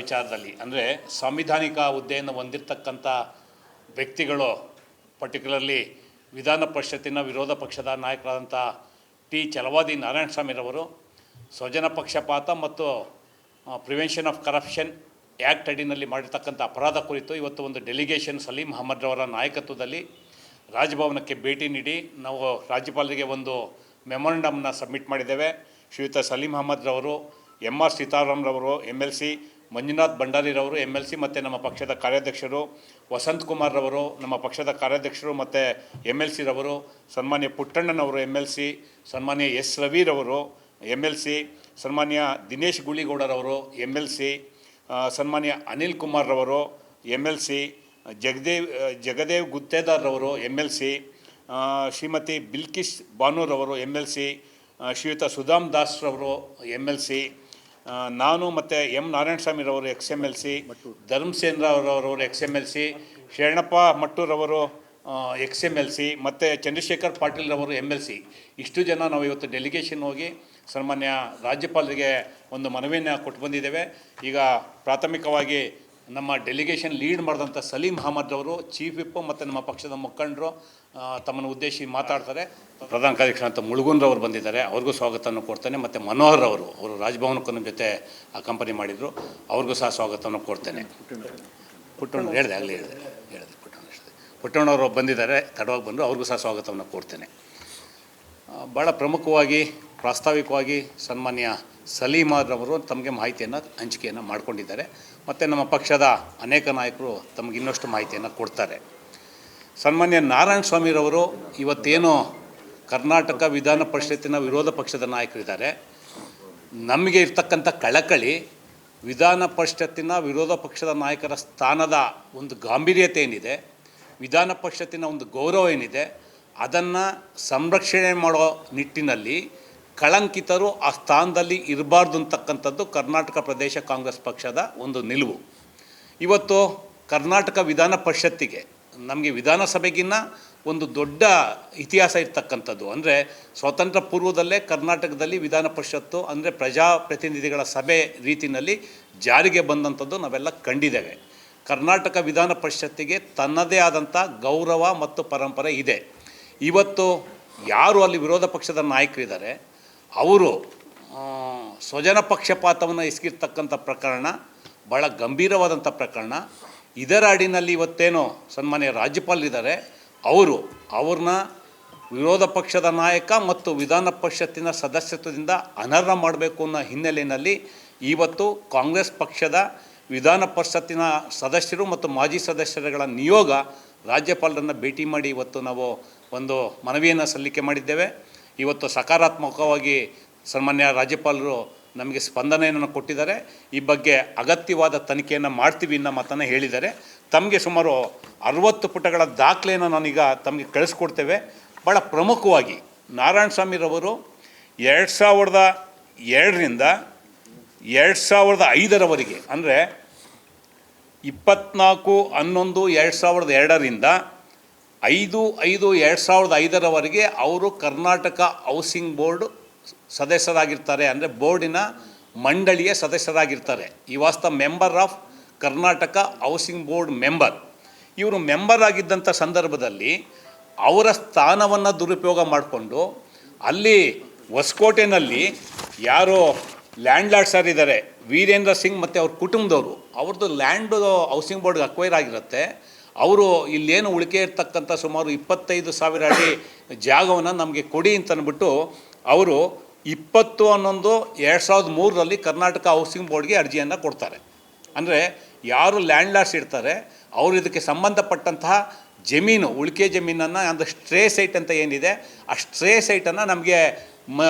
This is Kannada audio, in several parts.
ವಿಚಾರದಲ್ಲಿ. ಅಂದರೆ ಸಾಂವಿಧಾನಿಕ ಹುದ್ದೆಯನ್ನು ಹೊಂದಿರತಕ್ಕಂಥ ವ್ಯಕ್ತಿಗಳು ಪರ್ಟಿಕ್ಯುಲರ್ಲಿ ವಿಧಾನ ಪರಿಷತ್ತಿನ ವಿರೋಧ ಪಕ್ಷದ ನಾಯಕರಾದಂಥ ಟಿ. ಚಲವಾದಿ ನಾರಾಯಣಸ್ವಾಮಿರವರು ಸ್ವಜನ ಪಕ್ಷಪಾತ ಮತ್ತು ಪ್ರಿವೆನ್ಷನ್ ಆಫ್ ಕರಪ್ಷನ್ ಆ್ಯಕ್ಟ್ ಅಡಿನಲ್ಲಿ ಮಾಡಿರ್ತಕ್ಕಂಥ ಅಪರಾಧ ಕುರಿತು ಇವತ್ತು ಒಂದು ಡೆಲಿಗೇಷನ್ ಸಲೀಂ ಅಹಮದ್ರವರ ನಾಯಕತ್ವದಲ್ಲಿ ರಾಜಭವನಕ್ಕೆ ಭೇಟಿ ನೀಡಿ ನಾವು ರಾಜ್ಯಪಾಲರಿಗೆ ಒಂದು ಮೆಮೊರಂಡಮ್ನ ಸಬ್ಮಿಟ್ ಮಾಡಿದ್ದೇವೆ. ಶ್ರೀಯುತ ಸಲೀಂ ಅಹಮದ್ರವರು ಎಂ. ಆರ್. ಸೀತಾರಾಮ್ರವರು ಎಂ ಎಲ್. ಸಿ. ಮಂಜುನಾಥ್ ಭಂಡಾರಿರವರು ಎಂ ಎಲ್ ಸಿ ಮತ್ತು ನಮ್ಮ ಪಕ್ಷದ ಕಾರ್ಯಾಧ್ಯಕ್ಷರು, ವಸಂತ್ ಕುಮಾರ್ರವರು, ನಮ್ಮ ಪಕ್ಷದ ಕಾರ್ಯಾಧ್ಯಕ್ಷರು ಮತ್ತು ಎಂ ಎಲ್ ಸಿರವರು ಸನ್ಮಾನ್ಯ ಪುಟ್ಟಣ್ಣನವರು ಎಂ ಎಲ್ ಸಿ ಸನ್ಮಾನ್ಯ ಎಸ್ ರವಿರವರು ಎಂ ಎಲ್ ಸಿ ಸನ್ಮಾನ್ಯ ದಿನೇಶ್ ಗುಳಿಗೌಡರವರು ಎಂ ಎಲ್ ಸಿ ಸನ್ಮಾನ್ಯ Anil ಕುಮಾರ್ರವರು M L C Jagadev Jagadev ಗುತ್ತೇದಾರ್ರವರು M L C Shrimati Bilkish ಬಾನೂರವರು M L C Shriyut Sudham ದಾಸ್ರವರು M L C ನಾನು ಮತ್ತು ಎಂ ನಾರಾಯಣಸ್ವಾಮಿರವರು ex M L C ಧರ್ಮಸೇನ್ರವರವರು ex M L C, Sharanappa ಮಟ್ಟೂರವರು ex M L C, ಮತ್ತು ಚಂದ್ರಶೇಖರ್ ಪಾಟೀಲ್ರವರು ಎಂ ಎಲ್ ಸಿ. ಇಷ್ಟು ಜನ ನಾವು ಇವತ್ತು ಡೆಲಿಗೇಷನ್ ಹೋಗಿ ಸನ್ಮಾನ್ಯ ರಾಜ್ಯಪಾಲರಿಗೆ ಒಂದು ಮನವಿಯನ್ನು ಕೊಟ್ಟು ಬಂದಿದ್ದೇವೆ. ಈಗ ಪ್ರಾಥಮಿಕವಾಗಿ ನಮ್ಮ ಡೆಲಿಗೇಷನ್ ಲೀಡ್ ಮಾಡಿದಂಥ ಸಲೀಂ ಅಹಮದ್ ಅವರು, ಚೀಫ್ ವಿಪ್ ಮತ್ತು ನಮ್ಮ ಪಕ್ಷದ ಮುಖಂಡರು ತಮ್ಮನ್ನು ಉದ್ದೇಶಿ ಮಾತಾಡ್ತಾರೆ. ಪ್ರಧಾನ ಕಾರ್ಯದರ್ಶಿ ಮುಳುಗುನ್ರವರು ಬಂದಿದ್ದಾರೆ. ಅವ್ರಿಗೂ ಸ್ವಾಗತವನ್ನು ಕೊಡ್ತೇನೆ. ಮತ್ತು ಮನೋಹರ್ ಅವರು ಅವರು ರಾಜಭವನಕ್ಕೂ ಜೊತೆ ಆ ಕಂಪನಿ ಮಾಡಿದರು. ಅವ್ರಿಗೂ ಸಹ ಸ್ವಾಗತವನ್ನು ಕೊಡ್ತೇನೆ. ಪುಟ್ಟಣ್ಣ ಹೇಳಿದೆ, ಆಗಲೇ ಹೇಳಿದೆ ಹೇಳಿದೆ ಪುಟ್ಟಣ್ಣ ಅಷ್ಟೇ ಪುಟ್ಟಣ್ಣವರು ಬಂದಿದ್ದಾರೆ, ತಡವಾಗಿ ಬಂದರು. ಅವ್ರಿಗೂ ಸಹ ಸ್ವಾಗತವನ್ನು ಕೊಡ್ತೇನೆ. ಭಾಳ ಪ್ರಮುಖವಾಗಿ, ಪ್ರಾಸ್ತಾವಿಕವಾಗಿ ಸನ್ಮಾನ್ಯ ಸಲೀಮಾರವರು ತಮಗೆ ಮಾಹಿತಿಯನ್ನು, ಹಂಚಿಕೆಯನ್ನು ಮಾಡಿಕೊಂಡಿದ್ದಾರೆ. ಮತ್ತು ನಮ್ಮ ಪಕ್ಷದ ಅನೇಕ ನಾಯಕರು ತಮಗೆ ಇನ್ನಷ್ಟು ಮಾಹಿತಿಯನ್ನು ಕೊಡ್ತಾರೆ. ಸನ್ಮಾನ್ಯ ನಾರಾಯಣ ಸ್ವಾಮಿರವರು ಇವತ್ತೇನು ಕರ್ನಾಟಕ ವಿಧಾನ ಪರಿಷತ್ತಿನ ವಿರೋಧ ಪಕ್ಷದ ನಾಯಕರಿದ್ದಾರೆ. ನಮಗೆ ಇರ್ತಕ್ಕಂಥ ಕಳಕಳಿ ವಿಧಾನ ಪರಿಷತ್ತಿನ ವಿರೋಧ ಪಕ್ಷದ ನಾಯಕರ ಸ್ಥಾನದ ಒಂದು ಗಾಂಭೀರ್ಯತೆ ಏನಿದೆ, ವಿಧಾನ ಪರಿಷತ್ತಿನ ಒಂದು ಗೌರವ ಏನಿದೆ, ಅದನ್ನು ಸಂರಕ್ಷಣೆ ಮಾಡೋ ನಿಟ್ಟಿನಲ್ಲಿ ಕಳಂಕಿತರು ಆ ಸ್ಥಾನದಲ್ಲಿ ಇರಬಾರ್ದು ಅಂತಕ್ಕಂಥದ್ದು ಕರ್ನಾಟಕ ಪ್ರದೇಶ ಕಾಂಗ್ರೆಸ್ ಪಕ್ಷದ ಒಂದು ನಿಲುವು. ಇವತ್ತು ಕರ್ನಾಟಕ ವಿಧಾನ ಪರಿಷತ್ತಿಗೆ, ನಮಗೆ ವಿಧಾನಸಭೆಗಿನ್ನ ಒಂದು ದೊಡ್ಡ ಇತಿಹಾಸ ಇರ್ತಕ್ಕಂಥದ್ದು. ಅಂದರೆ ಸ್ವಾತಂತ್ರ್ಯ ಪೂರ್ವದಲ್ಲೇ ಕರ್ನಾಟಕದಲ್ಲಿ ವಿಧಾನ ಪರಿಷತ್ತು ಅಂದರೆ ಪ್ರಜಾಪ್ರತಿನಿಧಿಗಳ ಸಭೆ ರೀತಿಯಲ್ಲಿ ಜಾರಿಗೆ ಬಂದಂಥದ್ದು ನಾವೆಲ್ಲ ಕಂಡಿದ್ದೇವೆ. ಕರ್ನಾಟಕ ವಿಧಾನ ಪರಿಷತ್ತಿಗೆ ತನ್ನದೇ ಆದಂಥ ಗೌರವ ಮತ್ತು ಪರಂಪರೆ ಇದೆ. ಇವತ್ತು ಯಾರು ಅಲ್ಲಿ ವಿರೋಧ ಪಕ್ಷದ ನಾಯಕರಿದ್ದಾರೆ? ಅವರು ಸ್ವಜನ ಪಕ್ಷಪಾತವನ್ನು ಇಸ್ಕಿರ್ತಕ್ಕಂಥ ಪ್ರಕರಣ ಭಾಳ ಗಂಭೀರವಾದಂಥ ಪ್ರಕರಣ. ಇದರ ಅಡಿನಲ್ಲಿ ಇವತ್ತೇನೋ ಸನ್ಮಾನ್ಯ ರಾಜ್ಯಪಾಲರಿದ್ದಾರೆ. ಅವರು, ಅವ್ರನ್ನ ವಿರೋಧ ಪಕ್ಷದ ನಾಯಕ ಮತ್ತು ವಿಧಾನ ಪರಿಷತ್ತಿನ ಸದಸ್ಯತ್ವದಿಂದ ಅನರ್ಹ ಮಾಡಬೇಕು ಅನ್ನೋ ಹಿನ್ನೆಲೆಯಲ್ಲಿ ಇವತ್ತು ಕಾಂಗ್ರೆಸ್ ಪಕ್ಷದ ವಿಧಾನ ಪರಿಷತ್ತಿನ ಸದಸ್ಯರು ಮತ್ತು ಮಾಜಿ ಸದಸ್ಯರುಗಳ ನಿಯೋಗ ರಾಜ್ಯಪಾಲರನ್ನು ಭೇಟಿ ಮಾಡಿ ಇವತ್ತು ನಾವು ಒಂದು ಮನವಿಯನ್ನು ಸಲ್ಲಿಕೆ ಮಾಡಿದ್ದೇವೆ. ಇವತ್ತು ಸಕಾರಾತ್ಮಕವಾಗಿ ಸನ್ಮಾನ್ಯ ರಾಜ್ಯಪಾಲರು ನಮಗೆ ಸ್ಪಂದನೆಯನ್ನು ಕೊಟ್ಟಿದ್ದಾರೆ. ಈ ಬಗ್ಗೆ ಅಗತ್ಯವಾದ ತನಿಖೆಯನ್ನು ಮಾಡ್ತೀವಿ ಅನ್ನೋ ಮಾತನ್ನು ಹೇಳಿದ್ದಾರೆ. ತಮಗೆ ಸುಮಾರು ಅರವತ್ತು ಪುಟಗಳ ದಾಖಲೆಯನ್ನು ನಾನೀಗ ತಮಗೆ ಕಳಿಸ್ಕೊಡ್ತೇವೆ. ಭಾಳ ಪ್ರಮುಖವಾಗಿ ನಾರಾಯಣ ಸ್ವಾಮಿರವರು ಎರಡು ಸಾವಿರದ ಎರಡರಿಂದ ಎರಡು ಸಾವಿರದ ಐದರವರೆಗೆ, ಅಂದರೆ ಇಪ್ಪತ್ನಾಲ್ಕು, ಹನ್ನೊಂದು, ಎರಡು ಸಾವಿರದ ಎರಡರಿಂದ ಐದು ಐದು, ಎರಡು ಸಾವಿರದ ಐದರವರೆಗೆ ಅವರು ಕರ್ನಾಟಕ ಹೌಸಿಂಗ್ ಬೋರ್ಡ್ ಸದಸ್ಯರಾಗಿರ್ತಾರೆ. ಅಂದರೆ ಬೋರ್ಡಿನ ಮಂಡಳಿಯ ಸದಸ್ಯರಾಗಿರ್ತಾರೆ. ಈ ವಾಸ್ತ member of Karnataka housing board member. ಇವರು ಮೆಂಬರ್ ಆಗಿದ್ದಂಥ ಸಂದರ್ಭದಲ್ಲಿ ಅವರ ಸ್ಥಾನವನ್ನು ದುರುಪಯೋಗ ಮಾಡಿಕೊಂಡು ಅಲ್ಲಿ ಹೊಸಕೋಟೆನಲ್ಲಿ ಯಾರು ಲ್ಯಾಂಡ್ ಲಾರ್ಡ್ಸರ್ ಇದ್ದಾರೆ, ವೀರೇಂದ್ರ ಸಿಂಗ್ ಮತ್ತು ಅವ್ರ ಕುಟುಂಬದವರು ಅವ್ರದ್ದು ಲ್ಯಾಂಡು ಹೌಸಿಂಗ್ ಬೋರ್ಡ್ಗೆ ಅಕ್ವೈರ್ ಆಗಿರುತ್ತೆ. ಅವರು ಇಲ್ಲೇನು ಉಳಿಕೆ ಇರ್ತಕ್ಕಂಥ ಸುಮಾರು ಇಪ್ಪತ್ತೈದು ಸಾವಿರ ಅಡಿ ಜಾಗವನ್ನು ನಮಗೆ ಕೊಡಿ ಅಂತನ್ಬಿಟ್ಟು ಅವರು ಇಪ್ಪತ್ತು ಹನ್ನೊಂದು ಎರಡು ಸಾವಿರದ ಮೂರರಲ್ಲಿ ಕರ್ನಾಟಕ ಹೌಸಿಂಗ್ ಬೋರ್ಡ್ಗೆ ಅರ್ಜಿಯನ್ನು ಕೊಡ್ತಾರೆ. ಅಂದರೆ ಯಾರು ಲ್ಯಾಂಡ್ ಲಾರ್ಡ್ಸ್ ಇರ್ತಾರೆ, ಅವರು ಇದಕ್ಕೆ ಸಂಬಂಧಪಟ್ಟಂತಹ ಜಮೀನು, ಉಳಿಕೆ ಜಮೀನನ್ನು ಒಂದು ಸ್ಟ್ರೇ ಸೈಟ್ ಅಂತ ಏನಿದೆ, ಆ ಸ್ಟ್ರೇ ಸೈಟನ್ನು ನಮಗೆ ಮ,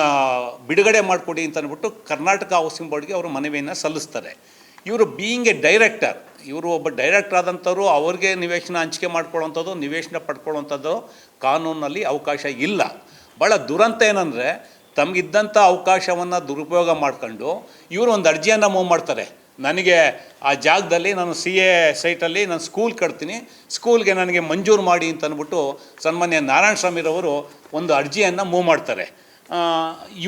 ಬಿಡುಗಡೆ ಮಾಡಿಕೊಡಿ ಅಂತನ್ಬಿಟ್ಟು ಕರ್ನಾಟಕ ಹೌಸಿಂಗ್ ಬೋರ್ಡ್ಗೆ ಅವರು ಮನವಿಯನ್ನು ಸಲ್ಲಿಸ್ತಾರೆ. ಇವರು ಬೀಯಿಂಗ್ ಎ ಡೈರೆಕ್ಟರ್ ಇವರು ಒಬ್ಬ ಡೈರೆಕ್ಟರ್ ಆದಂಥವ್ರು ಅವ್ರಿಗೆ ನಿವೇಶನ ಹಂಚಿಕೆ ಮಾಡ್ಕೊಳ್ಳೋವಂಥದ್ದು, ನಿವೇಶನ ಪಡ್ಕೊಳ್ಳೋವಂಥದ್ದು ಕಾನೂನಲ್ಲಿ ಅವಕಾಶ ಇಲ್ಲ. ಭಾಳ ದುರಂತ ಏನಂದರೆ, ತಮಗಿದ್ದಂಥ ಅವಕಾಶವನ್ನು ದುರುಪಯೋಗ ಮಾಡ್ಕೊಂಡು ಇವರು ಒಂದು ಅರ್ಜಿಯನ್ನು ಮೂವ್ ಮಾಡ್ತಾರೆ. ನನಗೆ ಆ ಜಾಗದಲ್ಲಿ ನಾನು ಸಿ ಎ ಸೈಟಲ್ಲಿ ನಾನು ಸ್ಕೂಲ್ ಕಟ್ತೀನಿ ಸ್ಕೂಲ್ಗೆ ನನಗೆ ಮಂಜೂರು ಮಾಡಿ ಅಂತ ಅಂದ್ಬಿಟ್ಟು ಸನ್ಮಾನ್ಯ ನಾರಾಯಣ ಸ್ವಾಮಿರವರು ಒಂದು ಅರ್ಜಿಯನ್ನು ಮೂವ್ ಮಾಡ್ತಾರೆ.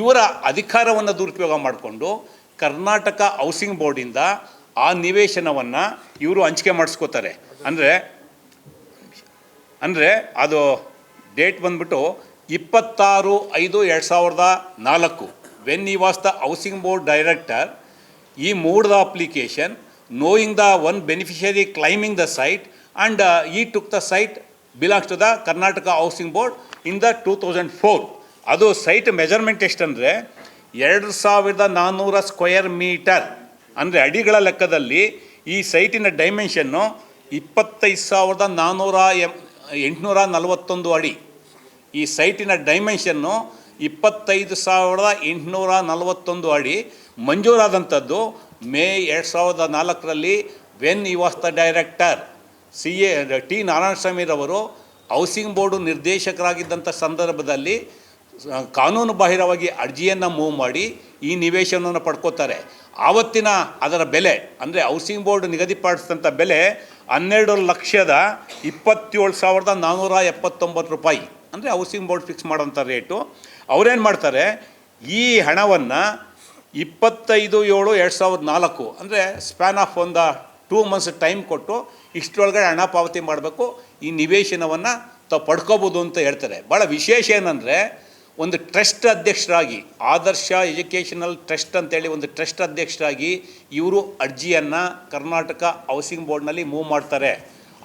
ಇವರ ಅಧಿಕಾರವನ್ನು ದುರುಪಯೋಗ ಮಾಡಿಕೊಂಡು ಕರ್ನಾಟಕ ಹೌಸಿಂಗ್ ಬೋರ್ಡಿಂದ ಆ ನಿವೇಶನವನ್ನು ಇವರು ಹಂಚಿಕೆ ಮಾಡಿಸ್ಕೋತಾರೆ. ಅಂದರೆ ಅಂದರೆ ಅದು ಡೇಟ್ ಬಂದ್ಬಿಟ್ಟು ಇಪ್ಪತ್ತಾರು ಐದು ಎರಡು ಸಾವಿರದ ನಾಲ್ಕು. When he was the housing board director he moved the application knowing the one beneficiary claiming the site and he took the site belongs to the Karnataka housing board in the two thousand four ಅದು ಸೈಟ್ ಮೆಜರ್ಮೆಂಟ್ ಎಷ್ಟಂದರೆ ಎರಡು ಸಾವಿರದ ನಾನ್ನೂರ ಸ್ಕ್ವಯರ್ ಮೀಟರ್, ಅಂದರೆ ಅಡಿಗಳ ಲೆಕ್ಕದಲ್ಲಿ ಈ ಸೈಟಿನ ಡೈಮೆನ್ಷನ್ನು ಇಪ್ಪತ್ತೈದು ಸಾವಿರದ ನಾನ್ನೂರ ಎಂಟುನೂರ ನಲವತ್ತೊಂದು ಅಡಿ. ಈ ಸೈಟಿನ ಡೈಮೆನ್ಷನ್ನು ಇಪ್ಪತ್ತೈದು ಸಾವಿರದ ಎಂಟುನೂರ ನಲವತ್ತೊಂದು ಅಡಿ. ಮಂಜೂರಾದಂಥದ್ದು ಮೇ ಎರಡು ಸಾವಿರದ ನಾಲ್ಕರಲ್ಲಿ when he the director. C A, T ನಾರಾಯಣಸ್ವಾಮಿರವರು housing board ನಿರ್ದೇಶಕರಾಗಿದ್ದಂಥ ಸಂದರ್ಭದಲ್ಲಿ ಕಾನೂನು ಬಾಹಿರವಾಗಿ ಅರ್ಜಿಯನ್ನು ಮೂವ್ ಮಾಡಿ ಈ ನಿವೇಶನವನ್ನು ಪಡ್ಕೋತಾರೆ. ಆವತ್ತಿನ ಅದರ ಬೆಲೆ, ಅಂದರೆ ಹೌಸಿಂಗ್ ಬೋರ್ಡ್ ನಿಗದಿಪಡಿಸಿದಂಥ ಬೆಲೆ ಹನ್ನೆರಡು ಲಕ್ಷದ ಇಪ್ಪತ್ತೇಳು ಸಾವಿರದ ನಾನ್ನೂರ ಎಪ್ಪತ್ತೊಂಬತ್ತು ರೂಪಾಯಿ. ಅಂದರೆ ಹೌಸಿಂಗ್ ಬೋರ್ಡ್ ಫಿಕ್ಸ್ ಮಾಡೋಂಥ ರೇಟು. ಅವರೇನು ಮಾಡ್ತಾರೆ? ಈ ಹಣವನ್ನು ಇಪ್ಪತ್ತೈದು ಏಳು ಎರಡು ಸಾವಿರದ ನಾಲ್ಕು, ಅಂದರೆ ಸ್ಪ್ಯಾನ್ ಆಫ್ ಒಂದು ಟೂ ಮಂತ್ಸ್ ಟೈಮ್ ಕೊಟ್ಟು ಇಷ್ಟರೊಳಗಡೆ ಹಣ ಪಾವತಿ ಮಾಡಬೇಕು. ಈ ನಿವೇಶನವನ್ನು ತಾವು ಪಡ್ಕೋಬೋದು ಅಂತ ಹೇಳ್ತಾರೆ. ಭಾಳ ವಿಶೇಷ ಏನಂದರೆ ಒಂದು ಟ್ರಸ್ಟ್ ಅಧ್ಯಕ್ಷರಾಗಿ, ಆದರ್ಶ ಎಜುಕೇಷನಲ್ ಟ್ರಸ್ಟ್ ಅಂತೇಳಿ ಒಂದು ಟ್ರಸ್ಟ್ ಅಧ್ಯಕ್ಷರಾಗಿ ಇವರು ಅರ್ಜಿಯನ್ನು ಕರ್ನಾಟಕ ಹೌಸಿಂಗ್ ಬೋರ್ಡ್ನಲ್ಲಿ ಮೂವ್ ಮಾಡ್ತಾರೆ.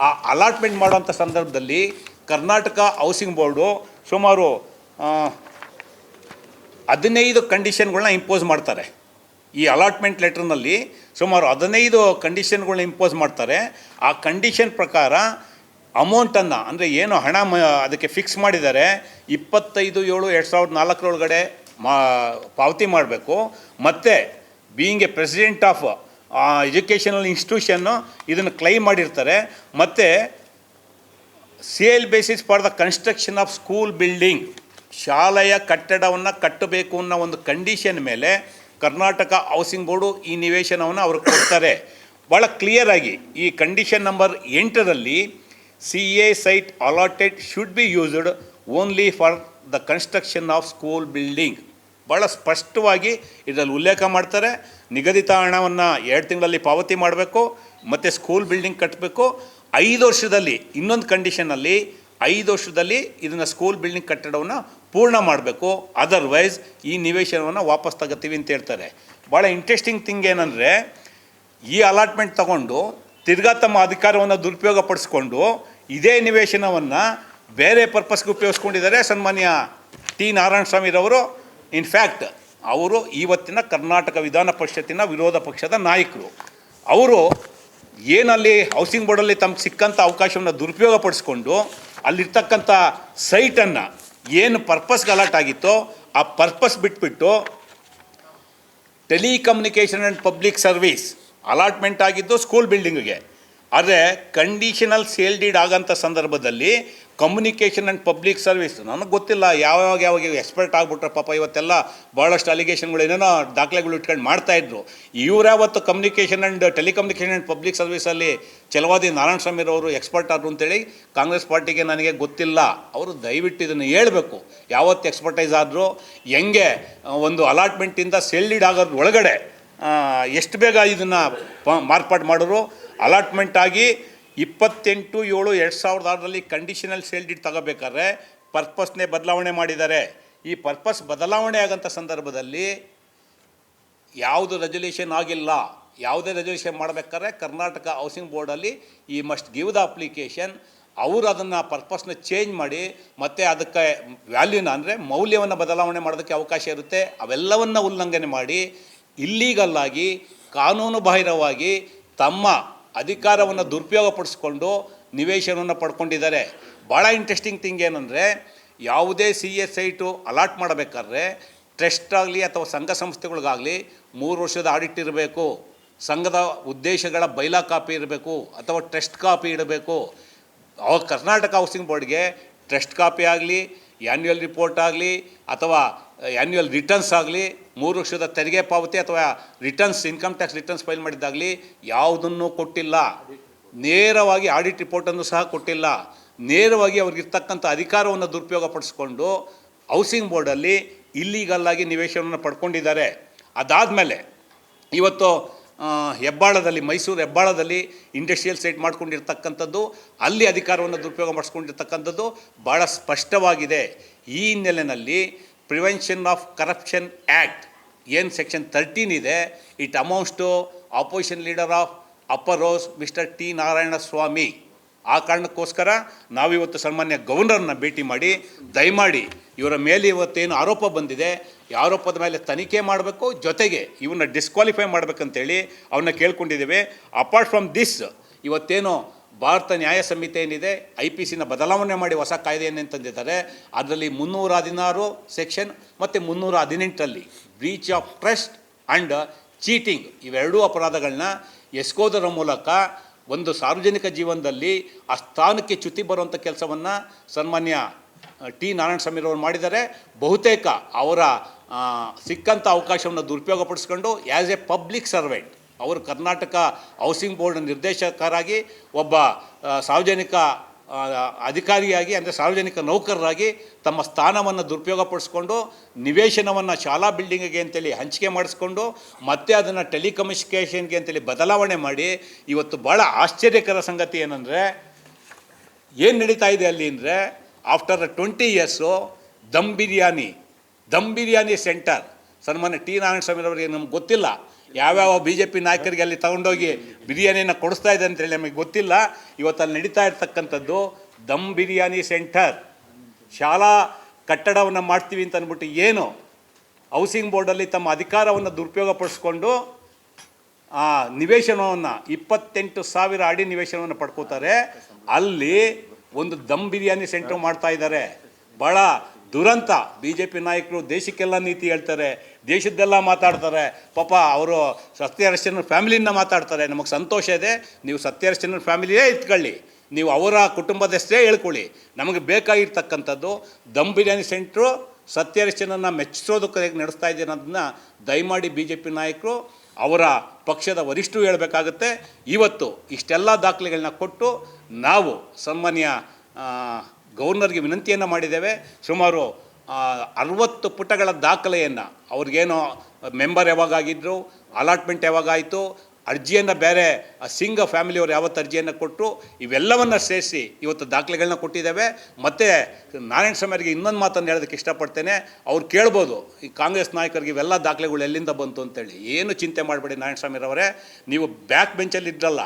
ಆ ಅಲಾಟ್ಮೆಂಟ್ ಮಾಡುವಂಥ ಸಂದರ್ಭದಲ್ಲಿ ಕರ್ನಾಟಕ ಹೌಸಿಂಗ್ ಬೋರ್ಡು ಸುಮಾರು ಹದಿನೈದು ಕಂಡೀಷನ್ಗಳನ್ನ ಇಂಪೋಸ್ ಮಾಡ್ತಾರೆ. ಈ ಅಲಾಟ್ಮೆಂಟ್ ಲೆಟ್ರ್ನಲ್ಲಿ ಸುಮಾರು ಹದಿನೈದು ಕಂಡೀಷನ್ಗಳನ್ನ ಇಂಪೋಸ್ ಮಾಡ್ತಾರೆ. ಆ ಕಂಡೀಷನ್ ಪ್ರಕಾರ ಅಮೌಂಟನ್ನು ಅಂದರೆ ಏನು ಹಣ ಮ, ಅದಕ್ಕೆ ಫಿಕ್ಸ್ ಮಾಡಿದ್ದಾರೆ ಇಪ್ಪತ್ತೈದು, ಏಳು, ಎರಡು ಸಾವಿರದ ನಾಲ್ಕರೊಳಗಡೆ ಮಾ, ಪಾವತಿ ಮಾಡಬೇಕು. ಮತ್ತು being a president of educational institution ಇದನ್ನು ಕ್ಲೈಮ್ ಮಾಡಿರ್ತಾರೆ. ಮತ್ತು sale basis for the construction of school building ಶಾಲೆಯ ಕಟ್ಟಡವನ್ನು ಕಟ್ಟಬೇಕು ಅನ್ನೋ ಒಂದು ಕಂಡೀಷನ್ ಮೇಲೆ ಕರ್ನಾಟಕ ಹೌಸಿಂಗ್ ಬೋರ್ಡು ಈ ನಿವೇಶನವನ್ನು ಅವರು ಕೊಡ್ತಾರೆ. ಭಾಳ ಕ್ಲಿಯರಾಗಿ ಈ ಕಂಡೀಷನ್ ನಂಬರ್ ಎಂಟರಲ್ಲಿ C site allotted should be used only for the construction of school building. ಭಾಳ ಸ್ಪಷ್ಟವಾಗಿ ಇದರಲ್ಲಿ ಉಲ್ಲೇಖ ಮಾಡ್ತಾರೆ. ನಿಗದಿತ ಹಣವನ್ನು ಎರಡು ತಿಂಗಳಲ್ಲಿ ಪಾವತಿ ಮಾಡಬೇಕು, ಮತ್ತು ಸ್ಕೂಲ್ ಬಿಲ್ಡಿಂಗ್ ಕಟ್ಟಬೇಕು ಐದು ವರ್ಷದಲ್ಲಿ, ಇನ್ನೊಂದು ಕಂಡೀಷನಲ್ಲಿ ಐದು ವರ್ಷದಲ್ಲಿ ಇದನ್ನು ಸ್ಕೂಲ್ ಬಿಲ್ಡಿಂಗ್ ಕಟ್ಟಡವನ್ನು ಪೂರ್ಣ ಮಾಡಬೇಕು. ಅದರ್ವೈಸ್ ಈ ನಿವೇಶನವನ್ನು ವಾಪಸ್ ತಗೋತೀವಿ ಅಂತ ಹೇಳ್ತಾರೆ. ಭಾಳ ಇಂಟ್ರೆಸ್ಟಿಂಗ್ ಥಿಂಗ್ ಏನಂದರೆ, ಈ ಅಲಾಟ್ಮೆಂಟ್ ತಗೊಂಡು ತಿರ್ಗಾ ತಮ್ಮ ಅಧಿಕಾರವನ್ನು ದುರುಪಯೋಗ ಪಡಿಸ್ಕೊಂಡು ಇದೇ ನಿವೇಶನವನ್ನು ಬೇರೆ ಪರ್ಪಸ್ಗೆ ಉಪಯೋಗಿಸ್ಕೊಂಡಿದ್ದಾರೆ ಸನ್ಮಾನ್ಯ ಟಿ ನಾರಾಯಣಸ್ವಾಮಿರವರು ಇನ್ಫ್ಯಾಕ್ಟ್ ಅವರು ಇವತ್ತಿನ ಕರ್ನಾಟಕ ವಿಧಾನ ಪರಿಷತ್ತಿನ ವಿರೋಧ ಪಕ್ಷದ ನಾಯಕರು. ಅವರು ಏನಲ್ಲಿ ಹೌಸಿಂಗ್ ಬೋರ್ಡಲ್ಲಿ ತಮ್ಗೆ ಸಿಕ್ಕಂಥ ಅವಕಾಶವನ್ನು ದುರುಪಯೋಗ ಪಡಿಸ್ಕೊಂಡು ಅಲ್ಲಿರ್ತಕ್ಕಂಥ ಸೈಟನ್ನು ಏನು ಪರ್ಪಸ್ಗೆ ಅಲರ್ಟ್ ಆಗಿತ್ತೋ, ಆ ಪರ್ಪಸ್ ಬಿಟ್ಬಿಟ್ಟು telecommunication and public service allotment ಆಗಿದ್ದು ಸ್ಕೂಲ್ ಬಿಲ್ಡಿಂಗಿಗೆ ಆದರೆ ಕಂಡೀಷನಲ್ ಸೇಲ್ ಡೀಡ್ ಆಗೋಂಥ ಸಂದರ್ಭದಲ್ಲಿ ಕಮ್ಯುನಿಕೇಷನ್ ಆ್ಯಂಡ್ ಪಬ್ಲಿಕ್ ಸರ್ವಿಸ್ ನನಗೆ ಗೊತ್ತಿಲ್ಲ ಯಾವಾಗ ಯಾವಾಗ ಎಕ್ಸ್ಪರ್ಟ್ ಆಗಿಬಿಟ್ರೆ ಪಾಪ ಇವತ್ತೆಲ್ಲ ಭಾಳಷ್ಟು ಅಲಿಗೇಷನ್ಗಳು ಏನೇನೋ ದಾಖಲೆಗಳು ಇಟ್ಕೊಂಡು ಮಾಡ್ತಾಯಿದ್ರು ಇವರಾವತ್ತು communication and telecommunication and public ಸರ್ವಿಸಲ್ಲಿ Chalavadi Narayana ಸ್ವಾಮಿರವರು ಎಕ್ಸ್ಪರ್ಟ್ ಆದರು ಅಂತೇಳಿ ಕಾಂಗ್ರೆಸ್ ಪಾರ್ಟಿಗೆ ನನಗೆ ಗೊತ್ತಿಲ್ಲ. ಅವರು ದಯವಿಟ್ಟು ಇದನ್ನು ಹೇಳಬೇಕು. ಯಾವತ್ತು ಎಕ್ಸ್ಪರ್ಟೈಸ್ ಆದರೂ, ಹೆಂಗೆ, ಒಂದು ಅಲಾಟ್ಮೆಂಟಿಂದ ಸೆಲ್ಡಿಡ್ ಆಗೋದ್ರ ಒಳಗಡೆ ಎಷ್ಟು ಬೇಗ ಇದನ್ನು ಮಾರ್ಪಾಡು ಮಾಡಿದ್ರು? ಅಲಾಟ್ಮೆಂಟ್ ಆಗಿ ಇಪ್ಪತ್ತೆಂಟು, ಏಳು, ಎರಡು ಸಾವಿರದ ಆರರಲ್ಲಿ ಕಂಡೀಷನಲ್ ಸೇಲ್ ಡೀಡ್ ತಗೋಬೇಕಾದ್ರೆ ಪರ್ಪಸ್ನೇ ಬದಲಾವಣೆ ಮಾಡಿದ್ದಾರೆ. ಈ ಪರ್ಪಸ್ ಬದಲಾವಣೆ ಆಗೋಂಥ ಸಂದರ್ಭದಲ್ಲಿ ಯಾವುದು ರೆಜಲ್ಯೂಷನ್ ಆಗಿಲ್ಲ, ಯಾವುದೇ ರೆಜಲ್ಯೂಷನ್ ಮಾಡಬೇಕಾದ್ರೆ ಕರ್ನಾಟಕ ಹೌಸಿಂಗ್ ಬೋರ್ಡಲ್ಲಿ ಈ ಮಸ್ಟ್ ಗಿವ್ ದ ಅಪ್ಲಿಕೇಶನ್ ಅವರು ಅದನ್ನು ಪರ್ಪಸ್ನ ಚೇಂಜ್ ಮಾಡಿ, ಮತ್ತು ಅದಕ್ಕೆ ವ್ಯಾಲ್ಯೂನ ಅಂದರೆ ಮೌಲ್ಯವನ್ನು ಬದಲಾವಣೆ ಮಾಡೋದಕ್ಕೆ ಅವಕಾಶ ಇರುತ್ತೆ. ಅವೆಲ್ಲವನ್ನು ಉಲ್ಲಂಘನೆ ಮಾಡಿ ಇಲ್ಲೀಗಲ್ ಆಗಿ, ಕಾನೂನು ಬಾಹಿರವಾಗಿ ತಮ್ಮ ಅಧಿಕಾರವನ್ನು ದುರುಪಯೋಗಪಡಿಸ್ಕೊಂಡು ನಿವೇಶನವನ್ನು ಪಡ್ಕೊಂಡಿದ್ದಾರೆ. ಭಾಳ ಇಂಟ್ರೆಸ್ಟಿಂಗ್ ಥಿಂಗ್ ಏನಂದರೆ, ಯಾವುದೇ ಸಿ ಎಸ್ ಸೈಟು ಅಲಾಟ್ ಮಾಡಬೇಕಾದ್ರೆ ಟ್ರಸ್ಟ್ ಆಗಲಿ ಅಥವಾ ಸಂಘ ಸಂಸ್ಥೆಗಳಿಗಾಗಲಿ ಮೂರು ವರ್ಷದ ಆಡಿಟ್ ಇರಬೇಕು. ಸಂಘದ ಉದ್ದೇಶಗಳ ಬೈಲಾ ಕಾಪಿ ಇರಬೇಕು ಅಥವಾ ಟ್ರಸ್ಟ್ ಕಾಪಿ ಇಡಬೇಕು. ಅವಾಗ ಕರ್ನಾಟಕ ಹೌಸಿಂಗ್ ಬೋರ್ಡ್ಗೆ ಟ್ರಸ್ಟ್ ಕಾಪಿ ಆಗಲಿ ಆ್ಯನ್ಯುವಲ್ ರಿಪೋರ್ಟ್ ಆಗಲಿ ಅಥವಾ ಆ್ಯನ್ಯುವಲ್ ರಿಟರ್ನ್ಸ್ ಆಗಲಿ, ಮೂರು ವರ್ಷದ ತೆರಿಗೆ ಪಾವತಿ ಅಥವಾ returns income tax returns file ಮಾಡಿದ್ದಾಗಲಿ, ಯಾವುದನ್ನು ಕೊಟ್ಟಿಲ್ಲ. ನೇರವಾಗಿ ಆಡಿಟ್ ರಿಪೋರ್ಟನ್ನು ಸಹ ಕೊಟ್ಟಿಲ್ಲ. ನೇರವಾಗಿ ಅವ್ರಿಗಿರ್ತಕ್ಕಂಥ ಅಧಿಕಾರವನ್ನು ದುರುಪಯೋಗ ಪಡಿಸ್ಕೊಂಡು ಹೌಸಿಂಗ್ ಬೋರ್ಡಲ್ಲಿ ಇಲ್ಲೀಗಲ್ಲಾಗಿ ನಿವೇಶನವನ್ನು ಪಡ್ಕೊಂಡಿದ್ದಾರೆ. ಅದಾದಮೇಲೆ ಇವತ್ತು ಹೆಬ್ಬಾಳದಲ್ಲಿ, ಮೈಸೂರು ಹೆಬ್ಬಾಳದಲ್ಲಿ ಇಂಡಸ್ಟ್ರಿಯಲ್ ಸೈಟ್ ಮಾಡ್ಕೊಂಡಿರ್ತಕ್ಕಂಥದ್ದು, ಅಲ್ಲಿ ಅಧಿಕಾರವನ್ನು ದುರುಪಯೋಗ ಮಾಡಿಸ್ಕೊಂಡಿರ್ತಕ್ಕಂಥದ್ದು ಭಾಳ ಸ್ಪಷ್ಟವಾಗಿದೆ. ಈ ಹಿನ್ನೆಲೆಯಲ್ಲಿ ಪ್ರಿವೆನ್ಷನ್ ಆಫ್ ಕರಪ್ಷನ್ ಆ್ಯಕ್ಟ್ ಏನು ಸೆಕ್ಷನ್ ತರ್ಟೀನ್ ಇದೆ it amounts to opposition leader of upper house mister T Narayana Swamy ಆ ಕಾರಣಕ್ಕೋಸ್ಕರ ನಾವಿವತ್ತು ಸನ್ಮಾನ್ಯ ಗವರ್ನರ್ನ ಭೇಟಿ ಮಾಡಿ, ದಯಮಾಡಿ ಇವರ ಮೇಲೆ ಇವತ್ತೇನು ಆರೋಪ ಬಂದಿದೆ, ಈ ಆರೋಪದ ಮೇಲೆ ತನಿಖೆ ಮಾಡಬೇಕು, ಜೊತೆಗೆ ಇವನ್ನ ಡಿಸ್ಕ್ವಾಲಿಫೈ ಮಾಡಬೇಕಂತೇಳಿ ಅವನ್ನ ಕೇಳ್ಕೊಂಡಿದ್ದೇವೆ. ಅಪಾರ್ಟ್ ಫ್ರಮ್ ದಿಸ್ ಇವತ್ತೇನು ಭಾರತ ನ್ಯಾಯ ಸಂಹಿತೆ ಏನಿದೆ, ಐ ಪಿ ಸಿನ ಬದಲಾವಣೆ ಮಾಡಿ ಹೊಸ ಕಾಯ್ದೆಯನ್ನು ತಂದಿದ್ದಾರೆ. ಅದರಲ್ಲಿ ಮುನ್ನೂರ ಹದಿನಾರು ಸೆಕ್ಷನ್ ಮತ್ತು ಮುನ್ನೂರ ಹದಿನೆಂಟರಲ್ಲಿ breach of trust and cheating ಇವೆರಡೂ ಅಪರಾಧಗಳನ್ನ ಎಸ್ಕೋದರ ಮೂಲಕ ಒಂದು ಸಾರ್ವಜನಿಕ ಜೀವನದಲ್ಲಿ ಆ ಸ್ಥಾನಕ್ಕೆ ಚ್ಯುತಿ ಬರುವಂಥ ಕೆಲಸವನ್ನು ಸನ್ಮಾನ್ಯ ಟಿ ನಾರಾಯಣ ಸ್ವಾಮಿರವರು ಮಾಡಿದ್ದಾರೆ. ಬಹುತೇಕ ಅವರ ಸಿಕ್ಕಂಥ ಅವಕಾಶವನ್ನು ದುರುಪಯೋಗಪಡಿಸ್ಕೊಂಡು ಆ್ಯಸ್ ಎ ಪಬ್ಲಿಕ್ ಸರ್ವೆಂಟ್ ಅವರು ಕರ್ನಾಟಕ ಹೌಸಿಂಗ್ ಬೋರ್ಡ್ ನಿರ್ದೇಶಕರಾಗಿ ಒಬ್ಬ ಸಾರ್ವಜನಿಕ ಅಧಿಕಾರಿಯಾಗಿ, ಅಂದರೆ ಸಾರ್ವಜನಿಕ ನೌಕರರಾಗಿ ತಮ್ಮ ಸ್ಥಾನವನ್ನು ದುರುಪಯೋಗಪಡಿಸ್ಕೊಂಡು ನಿವೇಶನವನ್ನು ಶಾಲಾ ಬಿಲ್ಡಿಂಗಿಗೆ ಅಂತೇಳಿ ಹಂಚಿಕೆ ಮಾಡಿಸ್ಕೊಂಡು ಮತ್ತೆ ಅದನ್ನು ಟೆಲಿಕಮ್ಯುನಿಕೇಷನ್ಗೆ ಅಂತೇಳಿ ಬದಲಾವಣೆ ಮಾಡಿ ಇವತ್ತು ಭಾಳ ಆಶ್ಚರ್ಯಕರ ಸಂಗತಿ ಏನಂದರೆ, ಏನು ನಡೀತಾ ಇದೆ ಅಲ್ಲಿ ಅಂದರೆ after twenty years dum biryani dum biryani centre. ಸನ್ಮಾನ್ಯ ಟಿ ನಾರಾಯಣ ಸ್ವಾಮಿರವರಿಗೆ ನಮ್ಗೆ ಗೊತ್ತಿಲ್ಲ. ಯಾವ್ಯಾವ ಬಿ ಜೆ ಪಿ ನಾಯಕರಿಗೆ ಅಲ್ಲಿ ತಗೊಂಡೋಗಿ ಬಿರಿಯಾನಿನ ಕೊಡಿಸ್ತಾ ಇದೆ ಅಂತೇಳಿ ನಮಗೆ ಗೊತ್ತಿಲ್ಲ. ಇವತ್ತು ಅಲ್ಲಿ ನಡೀತಾ ಇರ್ತಕ್ಕಂಥದ್ದು ದಮ್ ಬಿರಿಯಾನಿ ಸೆಂಟರ್. ಶಾಲಾ ಕಟ್ಟಡವನ್ನು ಮಾಡ್ತೀವಿ ಅಂತ ಅಂದ್ಬಿಟ್ಟು ಏನು? ಹೌಸಿಂಗ್ ಬೋರ್ಡಲ್ಲಿ ತಮ್ಮ ಅಧಿಕಾರವನ್ನು ದುರುಪಯೋಗ ಪಡಿಸ್ಕೊಂಡು ಆ, ನಿವೇಶನವನ್ನು, ಇಪ್ಪತ್ತೆಂಟು ಸಾವಿರ ಅಡಿ ನಿವೇಶನವನ್ನು ಪಡ್ಕೋತಾರೆ. ಅಲ್ಲಿ ಒಂದು ದಮ್ ಬಿರಿಯಾನಿ ಸೆಂಟರ್ ಮಾಡ್ತಾ ಇದ್ದಾರೆ. ಭಾಳ ದುರಂತ. ಬಿ ಜೆ ಪಿ ನಾಯಕರು ದೇಶಕ್ಕೆಲ್ಲ ನೀತಿ ಹೇಳ್ತಾರೆ. ದೇಶದ್ದೆಲ್ಲ ಮಾತಾಡ್ತಾರೆ. ಪಾಪ ಅವರು ಸತ್ಯಹರಿಶ್ಚಂದ್ರ ಫ್ಯಾಮಿಲಿಯನ್ನ ಮಾತಾಡ್ತಾರೆ. ನಮಗೆ ಸಂತೋಷ ಇದೆ. ನೀವು ಸತ್ಯಹರಿಶ್ಚಂದ್ರ ಫ್ಯಾಮಿಲಿಯೇ ಇಟ್ಕೊಳ್ಳಿ. ನೀವು ಅವರ ಕುಟುಂಬದಷ್ಟೇ ಹೇಳ್ಕೊಳ್ಳಿ. ನಮಗೆ ಬೇಕಾಗಿರ್ತಕ್ಕಂಥದ್ದು ದಮ್ ಬಿರಿಯಾನಿ ಸೆಂಟ್ರು ಸತ್ಯಹರಿಶ್ಚಂದ್ರನ ಮೆಚ್ಚಿಸೋದಕ್ಕೆ ಹೇಗೆ ನಡೆಸ್ತಾ ಇದ್ದೀನಿ ಅನ್ನೋದನ್ನ ದಯಮಾಡಿ ಬಿ ಜೆ ಪಿ ನಾಯಕರು, ಅವರ ಪಕ್ಷದ ವರಿಷ್ಠರು ಹೇಳಬೇಕಾಗುತ್ತೆ. ಇವತ್ತು ಇಷ್ಟೆಲ್ಲ ದಾಖಲೆಗಳನ್ನ ಕೊಟ್ಟು ನಾವು ಸನ್ಮಾನ್ಯ ಗವರ್ನರ್ಗೆ ವಿನಂತಿಯನ್ನು ಮಾಡಿದ್ದೇವೆ. ಸುಮಾರು ಅರವತ್ತು ಪುಟಗಳ ದಾಖಲೆಯನ್ನು ಅವ್ರಿಗೇನು ಮೆಂಬರ್ ಯಾವಾಗ ಆಗಿದ್ರು ಅಲಾಟ್ಮೆಂಟ್ ಯಾವಾಗಾಯಿತು, ಅರ್ಜಿಯನ್ನು ಬೇರೆ ಆ ಸಿಂಗ ಫ್ಯಾಮಿಲಿಯವರು ಯಾವತ್ತು ಅರ್ಜಿಯನ್ನು ಕೊಟ್ಟರು ಇವೆಲ್ಲವನ್ನು ಸೇರಿಸಿ ಇವತ್ತು ದಾಖಲೆಗಳನ್ನ ಕೊಟ್ಟಿದ್ದೇವೆ. ಮತ್ತು ನಾರಾಯಣ ಸ್ವಾಮಿಯವರಿಗೆ ಇನ್ನೊಂದು ಮಾತನ್ನು ಹೇಳೋದಕ್ಕೆ ಇಷ್ಟಪಡ್ತೇನೆ. ಅವ್ರು ಕೇಳ್ಬೋದು, ಈ ಕಾಂಗ್ರೆಸ್ ನಾಯಕರಿಗೆ ಇವೆಲ್ಲ ದಾಖಲೆಗಳು ಎಲ್ಲಿಂದ ಬಂತು ಅಂತೇಳಿ. ಏನು ಚಿಂತೆ ಮಾಡಬೇಡಿ ನಾರಾಯಣ ಸ್ವಾಮಿರವರೇ ನೀವು ಬ್ಯಾಕ್ ಬೆಂಚಲ್ಲಿ ಇದ್ರಲ್ಲ,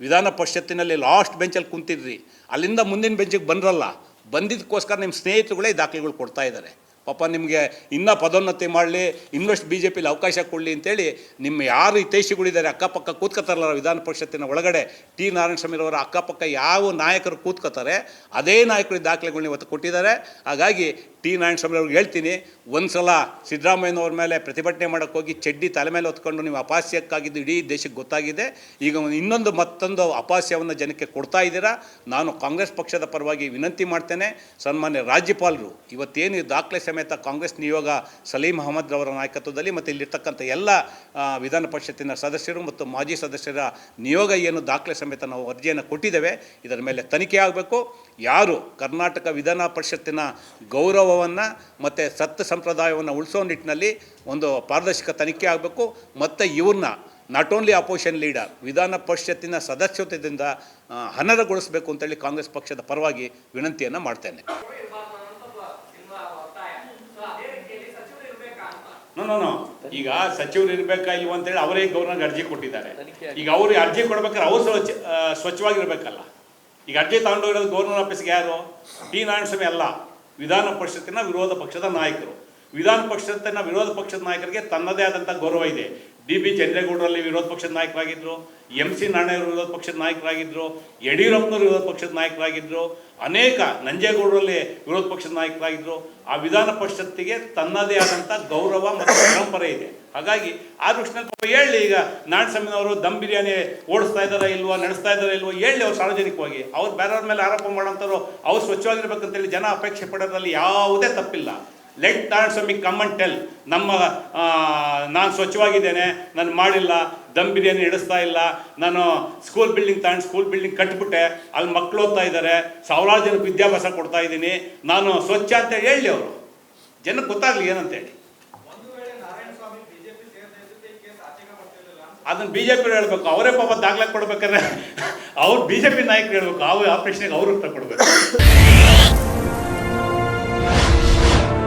ವಿಧಾನ ಪರಿಷತ್ತಿನಲ್ಲಿ ಲಾಸ್ಟ್ ಬೆಂಚಲ್ಲಿ ಕುಂತಿದ್ರಿ, ಅಲ್ಲಿಂದ ಮುಂದಿನ ಬೆಂಚಿಗೆ ಬಂದ್ರಲ್ಲ ಬಂದಿದ್ದಕ್ಕೋಸ್ಕರ ನಿಮ್ಮ ಸ್ನೇಹಿತರುಗಳೇ ದಾಖಲೆಗಳು ಕೊಡ್ತಾ ಇದ್ದಾರೆ. ಪಾಪ ನಿಮಗೆ ಇನ್ನೂ ಪದೋನ್ನತಿ ಮಾಡಲಿ, ಇನ್ನಷ್ಟು ಬಿ ಜೆ ಪಿಲಿ ಅವಕಾಶ ಕೊಡಲಿ ಅಂತೇಳಿ ನಿಮ್ಮ ಯಾರು ಹಿತೈಷಿಗಳಿದ್ದಾರೆ ಅಕ್ಕಪಕ್ಕ ಕೂತ್ಕೋತಾರಲ್ಲ ವಿಧಾನ ಪರಿಷತ್ತಿನ ಒಳಗಡೆ, ಟಿ ನಾರಾಯಣ ಸ್ವಾಮಿರವರ ಅಕ್ಕಪಕ್ಕ ಯಾವ ನಾಯಕರು ಕೂತ್ಕೋತಾರೆ, ಅದೇ ನಾಯಕರು ದಾಖಲೆಗಳನ್ನ ಇವತ್ತು ಕೊಟ್ಟಿದ್ದಾರೆ. ಹಾಗಾಗಿ ಟಿ ನಾರಾಯಣ ಸ್ವಾಮಿ ಅವ್ರಿಗೆ ಹೇಳ್ತೀನಿ ಒಂದು ಸಲ ಸಿದ್ದರಾಮಯ್ಯನವ್ರ ಮೇಲೆ ಪ್ರತಿಭಟನೆ ಮಾಡೋಕ್ಕೆ ಹೋಗಿ ಚಡ್ಡಿ ತಲೆ ಮೇಲೆ ಹೊತ್ಕೊಂಡು ನೀವು ಅಪಾಸ್ಯಕ್ಕಾಗಿದ್ದು ಇಡೀ ದೇಶಕ್ಕೆ ಗೊತ್ತಾಗಿದೆ. ಈಗ ಇನ್ನೊಂದು ಮತ್ತೊಂದು ಅಪಾಸ್ಯವನ್ನು ಜನಕ್ಕೆ ಕೊಡ್ತಾ ಇದ್ದೀರಾ? ನಾನು ಕಾಂಗ್ರೆಸ್ ಪಕ್ಷದ ಪರವಾಗಿ ವಿನಂತಿ ಮಾಡ್ತೇನೆ. ಸನ್ಮಾನ್ಯ ರಾಜ್ಯಪಾಲರು, ಇವತ್ತೇನು ದಾಖಲೆ ಸಮೇತ ಕಾಂಗ್ರೆಸ್ ನಿಯೋಗ ಸಲೀಂ ಅಹಮದ್ ಅವರ ನಾಯಕತ್ವದಲ್ಲಿ ಮತ್ತು ಇಲ್ಲಿರ್ತಕ್ಕಂಥ ಎಲ್ಲ ವಿಧಾನ ಪರಿಷತ್ತಿನ ಸದಸ್ಯರು ಮತ್ತು ಮಾಜಿ ಸದಸ್ಯರ ನಿಯೋಗ ಏನು ದಾಖಲೆ ಸಮೇತ ನಾವು ಅರ್ಜಿಯನ್ನು ಕೊಟ್ಟಿದ್ದೇವೆ, ಇದರ ಮೇಲೆ ತನಿಖೆ ಆಗಬೇಕು. ಯಾರು ಕರ್ನಾಟಕ ವಿಧಾನ ಪರಿಷತ್ತಿನ ಗೌರವವನ್ನು ಮತ್ತು ಸತ್ ಸಂಪ್ರದಾಯವನ್ನು ಉಳಿಸೋ ನಿಟ್ಟಿನಲ್ಲಿ ಒಂದು ಪಾರದರ್ಶಕ ತನಿಖೆ ಆಗಬೇಕು. ಮತ್ತು ಇವ್ರನ್ನ ನಾಟ್ ಓನ್ಲಿ ಅಪೋಸಿಷನ್ ಲೀಡರ್ ವಿಧಾನ ಪರಿಷತ್ತಿನ ಸದಸ್ಯತ್ವದಿಂದ ಆ, ಅನರ್ಹಗೊಳಿಸಬೇಕು ಅಂತೇಳಿ ಕಾಂಗ್ರೆಸ್ ಪಕ್ಷದ ಪರವಾಗಿ ವಿನಂತಿಯನ್ನು ಮಾಡ್ತೇನೆ. ಈಗ ಸಚಿವರು ಇರಬೇಕಾ ಇಲ್ವ ಅಂತೇಳಿ ಅವರೇ ಗೌರ್ನರ್ಗೆ ಅರ್ಜಿ ಕೊಟ್ಟಿದ್ದಾರೆ. ಈಗ ಅವರು ಅರ್ಜಿ ಕೊಡ್ಬೇಕಾದ್ರೆ ಅವರು ಸ್ವಚ್ಛವಾಗಿರ್ಬೇಕಲ್ಲ. ಈಗ ಅರ್ಜಿ ತಗೊಂಡೋಗಿರೋದು ಗೌರ್ನರ್ ಆಫೀಸ್ಗೆ ಯಾರು? ಟಿ ನಾರಾಯಣಸ್ವಾಮಿ ಅಲ್ಲ. ವಿಧಾನ ಪರಿಷತ್ತಿನ ವಿರೋಧ ಪಕ್ಷದ ನಾಯಕರು. ವಿಧಾನ ಪರಿಷತ್ತಿನ ವಿರೋಧ ಪಕ್ಷದ ನಾಯಕರಿಗೆ ತನ್ನದೇ ಆದಂಥ ಗೌರವ ಇದೆ. ಡಿ ಬಿ ಚಂದ್ರೇಗೌಡರಲ್ಲಿ ವಿರೋಧ ಪಕ್ಷದ ನಾಯಕರಾಗಿದ್ದರು ಎಂ ಸಿ ನಾರಾಯಣರು ವಿರೋಧ ಪಕ್ಷದ ನಾಯಕರಾಗಿದ್ದರು ಯಡಿಯೂರಪ್ಪನವರು ವಿರೋಧ ಪಕ್ಷದ ನಾಯಕರಾಗಿದ್ದರು ಅನೇಕ ನಂಜೇಗೌಡರಲ್ಲಿ ವಿರೋಧ ಪಕ್ಷದ ನಾಯಕರಾಗಿದ್ದರು ಆ ವಿಧಾನ ಪರಿಷತ್ತಿಗೆ ತನ್ನದೇ ಆದಂಥ ಗೌರವ ಮತ್ತು ಪರಂಪರೆ ಇದೆ. ಹಾಗಾಗಿ ಆ ದೃಷ್ಟಿನಲ್ಲಿ ಪಾಪ ಹೇಳಿ ಈಗ ನಾರಾಯಣಸ್ವಾಮಿನವರು ದಮ್ ಬಿರಿಯಾನಿ ಓಡಿಸ್ತಾ ಇದ್ದಾರಾ ಇಲ್ವಾ, ನಡೆಸ್ತಾ ಇದ್ದಾರಾ ಇಲ್ವೋ ಹೇಳಿ ಅವ್ರು ಸಾರ್ವಜನಿಕವಾಗಿ. ಅವ್ರು ಬೇರೆಯವ್ರ ಮೇಲೆ ಆರೋಪ ಮಾಡೋಂಥವ್ರು ಅವ್ರು ಸ್ವಚ್ಛವಾಗಿರ್ಬೇಕಂತೇಳಿ ಜನ ಅಪೇಕ್ಷೆ ಪಡೋದ್ರಲ್ಲಿ ಯಾವುದೇ ತಪ್ಪಿಲ್ಲ. Let Narayanaswamy come and tell ನಮ್ಮ ನಾನು ಸ್ವಚ್ಛವಾಗಿದ್ದೇನೆ, ನಾನು ಮಾಡಿಲ್ಲ, ದಮ್ ಬಿರಿಯಾನಿ ನಡೆಸ್ತಾ ಇಲ್ಲ, ನಾನು ಸ್ಕೂಲ್ ಬಿಲ್ಡಿಂಗ್ ತಗೊಂಡು ಸ್ಕೂಲ್ ಬಿಲ್ಡಿಂಗ್ ಕಟ್ಬಿಟ್ಟೆ, ಅಲ್ಲಿ ಮಕ್ಕಳು ಓದ್ತಾ ಇದ್ದಾರೆ, ಸಾವಿರಾರು ಜನಕ್ಕೆ ವಿದ್ಯಾಭ್ಯಾಸ ಕೊಡ್ತಾ ಇದ್ದೀನಿ, ನಾನು ಸ್ವಚ್ಛ ಅಂತ ಹೇಳಿ ಅವರು. ಜನಕ್ಕೆ ಗೊತ್ತಾಗಲಿ ಏನಂತೇಳಿ ಒಂದು ವೇಳೆ ನಾರಾಯಣ ಸ್ವಾಮಿ ಬಿಜೆಪಿ ಸೇರದೇ ಇದ್ದಿದ್ರೆ ಈ ಕೇಸ್ ಆಚೆಗೆ ಬರ್ತಿರ್ಲಿಲ್ಲ ಅಂತ ಅದನ್ನು ಬಿ ಜೆ ಪಿ ಹೇಳ್ಬೇಕು. ಅವರೇ ಪಾಪ ದಾಖಲೆ ಕೊಡ್ಬೇಕಾದ್ರೆ, ಅವ್ರು ಬಿ ಜೆ ಪಿ ನಾಯಕರು ಹೇಳ್ಬೇಕು. ಆ ಪ್ರಶ್ನೆಗೆ ಅವರು ಉತ್ತರ ಕೊಡಬೇಕು.